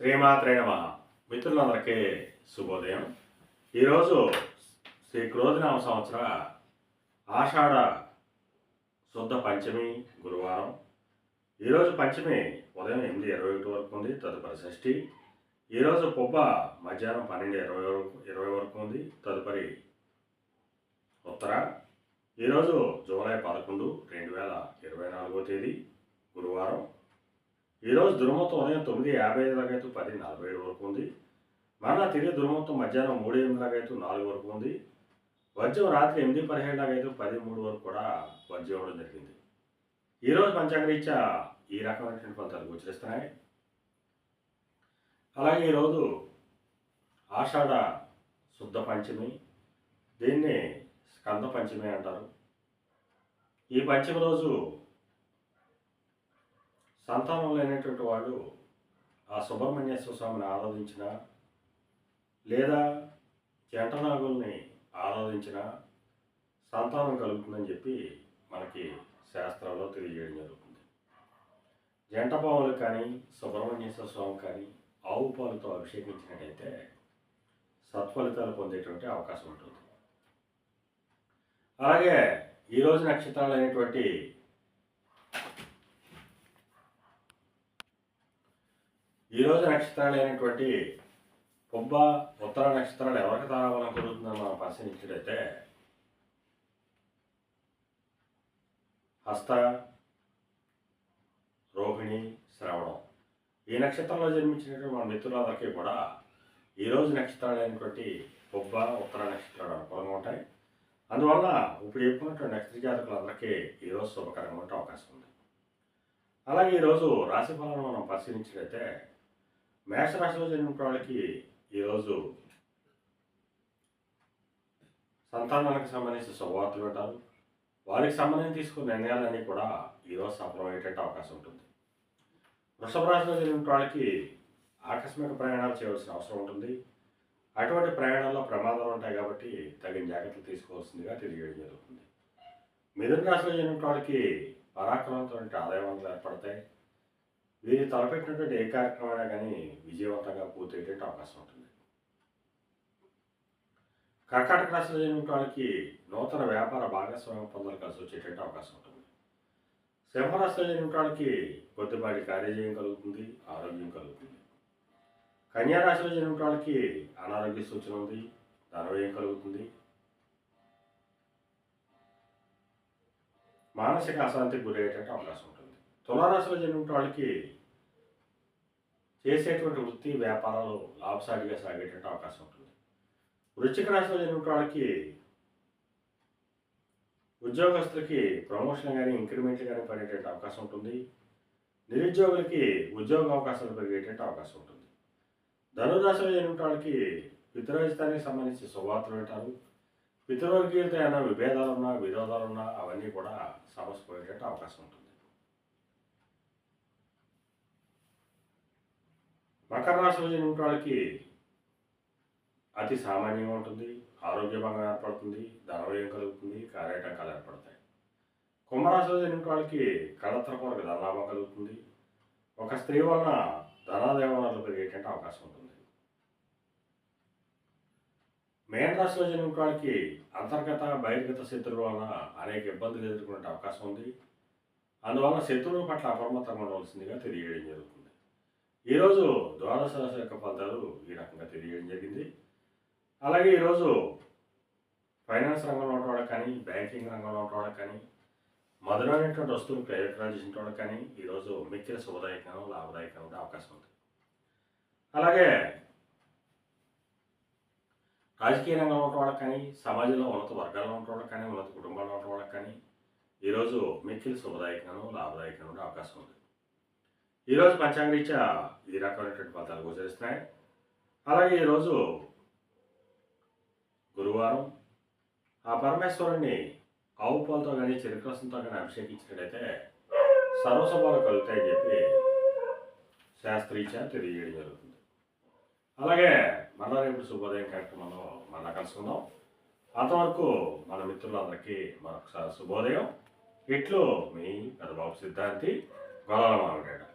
శ్రీమాత్రే నమ. మిత్రులందరికీ శుభోదయం. ఈరోజు శ్రీ క్రోధినామ సంవత్సర ఆషాఢ శుద్ధ పంచమి గురువారం. ఈరోజు పంచమి ఉదయం ఎనిమిది ఇరవై ఒకటి వరకు ఉంది తదుపరి షష్ఠి. ఈరోజు పొబ్బ మధ్యాహ్నం పన్నెండు ఇరవై వరకు ఇరవై వరకు ఉంది తదుపరి ఉత్తర. ఈరోజు జూలై పదకొండు రెండు వేల ఇరవై నాలుగో తేదీ. ఈరోజు దుర్మొత్తం ఉదయం తొమ్మిది యాభై ఐదు దాకా అయితే పది నలభై ఏడు వరకు ఉంది. మరలా తిరిగి దుర్మొత్తం మధ్యాహ్నం మూడు ఎనిమిది దాకా అయితే నాలుగు వరకు ఉంది. వజ్రం రాత్రి ఎనిమిది పదిహేడు దాకా అయితే పది మూడు వరకు కూడా వజ్రం ఇవ్వడం జరిగింది. ఈరోజు పంచాంగరీత్యా ఈ రకమైనటువంటి ఫలితాలు గోచరిస్తున్నాయి. అలాగే ఈరోజు ఆషాఢ శుద్ధ పంచమి దీన్ని స్కంద పంచమి అంటారు. ఈ పంచమి రోజు సంతానం లేనటువంటి వాళ్ళు ఆ సుబ్రహ్మణ్యేశ్వర స్వామిని ఆరాధించిన లేదా జంటనాగుల్ని ఆరాధించిన సంతానం కలుగుతుందని చెప్పి మనకి శాస్త్రాల్లో తెలియజేయడం జరుగుతుంది. జంట పాములు కానీ సుబ్రహ్మణ్యేశ్వర స్వామి కానీ ఆవు పాలతో అభిషేకించినట్టయితే సత్ఫలితాలు పొందేటువంటి అవకాశం ఉంటుంది. అలాగే ఈరోజు నక్షత్రాలు అనేటువంటి ఈరోజు నక్షత్రాలు అయినటువంటి పొబ్బ ఉత్తర నక్షత్రాలు ఎవరికి తారావలం కుదురుతుందని మనం పరిశీలించినట్లయితే హస్త రోహిణి శ్రవణం. ఈ నక్షత్రంలో జన్మించినటువంటి మన మిత్రులందరికీ కూడా ఈరోజు నక్షత్రాలు అయినటువంటి పుబ్బ ఉత్తర నక్షత్రాలు అనుకూలంగా ఉంటాయి. అందువల్ల ఇప్పుడు చెప్పుకున్నటువంటి నక్షత్ర జాతకులందరికీ ఈరోజు శుభకరంగా ఉండే అవకాశం ఉంది. అలాగే ఈరోజు రాశి ఫలాలను మనం పరిశీలించినట్లయితే మేషరాశిలో జరిగిన వాళ్ళకి ఈరోజు సంతానానికి సంబంధించిన శుభవార్తలు వింటారు. వారికి సంబంధించి తీసుకున్న నిర్ణయాలన్నీ కూడా ఈరోజు సఫలమయ్యేటువంటి అవకాశం ఉంటుంది. వృషభ రాశిలో జరిగిన వాళ్ళకి ఆకస్మిక ప్రయాణాలు చేయవలసిన అవసరం ఉంటుంది. అటువంటి ప్రయాణాల్లో ప్రమాదాలు ఉంటాయి కాబట్టి తగిన జాగ్రత్తలు తీసుకోవాల్సిందిగా తెలియజేయడం జరుగుతుంది. మిథున రాశిలో జరిగిన వాళ్ళకి పరాక్రమంతో ఆదాయం ఏర్పడతాయి. వీరి తలపెట్టినటువంటి ఏ కార్యక్రమైనా కానీ విజయవంతంగా పూర్తయ్యేటువంటి అవకాశం ఉంటుంది. కర్కాటక రాశిలో జరిగిన వాళ్ళకి నూతన వ్యాపార భాగస్వామ్యం పొందలు కలిసి వచ్చేటువంటి అవకాశం ఉంటుంది. సింహరాశిలో జరిగిన వాళ్ళకి కొద్దిపాటి కార్యజయం కలుగుతుంది ఆరోగ్యం కలుగుతుంది. కన్యారాశిలో జరిగిన వాళ్ళకి అనారోగ్య సూచన ఉంది ధనవ్యయం కలుగుతుంది. మానసిక అశాంతికి గురయ్యేటువంటి అవకాశం ఉంటుంది. తులారాశిలో జన్మిన వాళ్ళకి చేసేటువంటి వృత్తి వ్యాపారాలు లాభసాటిగా సాగేటువంటి అవకాశం ఉంటుంది. వృశ్చిక రాశిలో జన్మిన వాళ్ళకి ఉద్యోగస్తులకి ప్రమోషన్ కానీ ఇంక్రిమెంట్లు కానీ పడేటువంటి అవకాశం ఉంటుంది. నిరుద్యోగులకి ఉద్యోగ అవకాశాలు పెరిగేటువంటి అవకాశం ఉంటుంది. ధనురాశిలో జన్మిన వాళ్ళకి పితృరాజితానికి సంబంధించి శుభార్తలు వింటారు. పితృవర్గీయులతో ఏమైనా విభేదాలున్నా విరోధాలున్నా అవన్నీ కూడా సమస్య పోయేటట్టు అవకాశం ఉంటుంది. మకర రాశిలో జన్మిన వాళ్ళకి అతి సామాన్యంగా ఉంటుంది. ఆరోగ్యభంగా ఏర్పడుతుంది. ధనవ్యయం కలుగుతుంది. కార్యటకాలు ఏర్పడతాయి. కుంభరాశిలో జన్మిన వాళ్ళకి కళత్ర కొరకు ధనలాభం కలుగుతుంది. ఒక స్త్రీ వలన ధనాదేవనాలు పెరిగేటువంటి అవకాశం ఉంటుంది. మేన రాశిలో జన్మిన వాళ్ళకి అంతర్గత బహిర్గత శత్రువుల వలన అనేక ఇబ్బందులు ఎదుర్కొనే అవకాశం ఉంది. అందువలన శత్రువుల పట్ల అప్రమత్తంగా ఉండవలసిందిగా తెలియజేయడం జరుగుతుంది. ఈరోజు ద్వాదశ రాశి యొక్క ఫలితాలు ఈ రకంగా తెలియడం జరిగింది. అలాగే ఈరోజు ఫైనాన్స్ రంగంలో ఉన్న కానీ బ్యాంకింగ్ రంగంలో ఉన్న కానీ మధురమైనటువంటి వస్తువులు క్రయ విక్రయాలు చేసిన కానీ ఈరోజు మిక్కిన శుభదాయకంగా లాభదాయకంగా ఉండే అవకాశం ఉంది. అలాగే రాజకీయ రంగంలో ఉన్న కానీ సమాజంలో ఉన్నత వర్గాల్లో ఉన్న కానీ ఉన్నత కుటుంబాల్లో ఉన్న కానీ ఈరోజు మిక్కిలి శుభదాయకంగా లాభదాయకంగా ఉండే అవకాశం ఉంది. ఈరోజు పంచాంగరీత్యా ఈ రకమైనటువంటి ఫలితాలు గోచరిస్తున్నాయి. అలాగే ఈరోజు గురువారం ఆ పరమేశ్వరుణ్ణి ఆవు పాలతో కానీ చెరుకరసంతో కానీ అభిషేకించినట్టయితే సర్వసభలు కలుగుతాయని చెప్పి శాస్త్రీత్యా తెలియజేయడం జరుగుతుంది. అలాగే మళ్ళా రేపు శుభోదయం కార్యక్రమంలో మళ్ళా కలుసుకుందాం. అంతవరకు మన మిత్రులందరికీ మరొకసారి శుభోదయం. ఇట్లు మీ పెద్దబాబు సిద్ధాంతి గొల్లల మామిడాడు